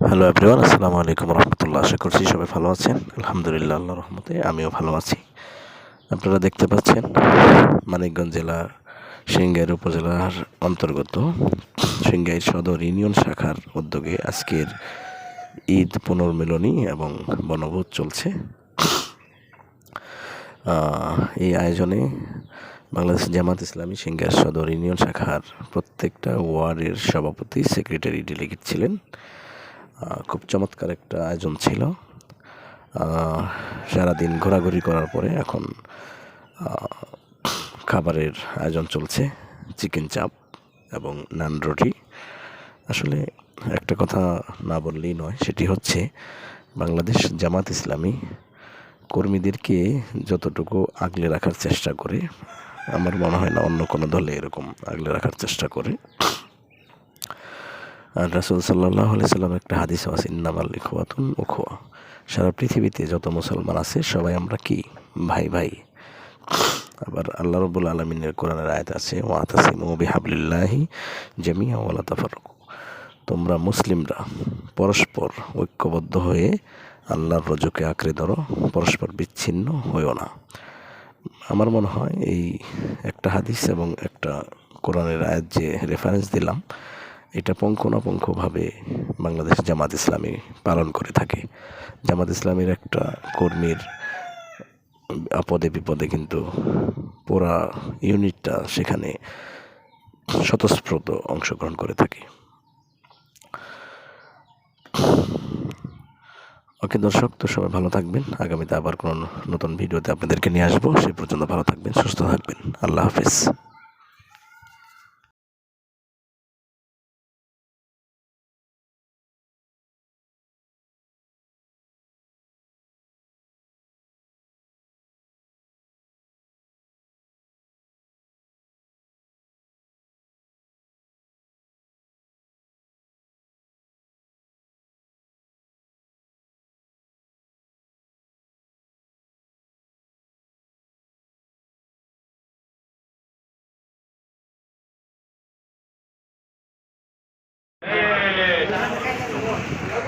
Hello everyone আসসালামু আলাইকুম রহমতুল্লাহ আশা করছি সবাই ভালো আছেন। আলহামদুলিল্লাহ আল্লাহ রহমতে আমিও ভালো আছি। আপনারা দেখতে পাচ্ছেন মানিকগঞ্জ জেলার সিংগাইর উপজেলার অন্তর্গত সিংগাইর সদর ইউনিয়ন শাখার উদ্যোগে আজকের ঈদ পুনর্মিলনী এবং বনভোজ চলছে। এই আয়োজনে বাংলাদেশ জামাত ইসলামী সিংগার সদর ইউনিয়ন শাখার প্রত্যেকটা ওয়ার্ডের সভাপতি, সেক্রেটারি, ডেলিগেট ছিলেন। খুব চমৎকার একটা আয়োজন ছিল। সারাদিন ঘোরাঘুরি করার পরে এখন খাবারের আয়োজন চলছে, চিকেন চাপ এবং নান রুটি। আসলে একটা কথা না বললেই নয়, সেটি হচ্ছে বাংলাদেশ জামাত ইসলামী কর্মীদেরকে যতটুকু আগলে রাখার চেষ্টা করে, আমার মনে হয় না অন্য কোনো দলে এরকম আগলে রাখার চেষ্টা করে। আর রাসুল সাল্লাহ সাল্লাম একটা হাদিস আছে, ইন্নামাল ইখওয়াতুন উখোয়া সারা পৃথিবীতে যত মুসলমান আছে, সবাই আমরা কি? ভাই ভাই। আবার আল্লাহ রবুল আলমিনের কোরআনের আয়াত আছে, ওয়াতাসিমু বিহাবলিল্লাহি জামিয়া ওয়ালা তাফারকু তোমরা মুসলিমরা, পরস্পর ঐক্যবদ্ধ হয়ে আল্লাহর রজকে আঁকড়ে ধরো, পরস্পর বিচ্ছিন্ন হইও না। আমার মনে হয় এই একটা হাদিস এবং একটা কোরআনের আয়াত যে রেফারেন্স দিলাম এটা পুঙ্খানুপুঙ্খভাবে বাংলাদেশ জামাত ইসলামী পালন করে থাকে। জামাত ইসলামীর একটা কর্মীর আপদে বিপদে কিন্তু পুরা ইউনিটটা সেখানে স্বতঃস্ফূর্ত অংশগ্রহণ করে থাকে। ওকে দর্শক, তো সবাই ভালো থাকবেন। আগামীতে আবার কোনো নতুন ভিডিওতে আপনাদেরকে নিয়ে আসব। সে পর্যন্ত ভালো থাকবেন, সুস্থ থাকবেন। আল্লাহ হাফিজ। Okay.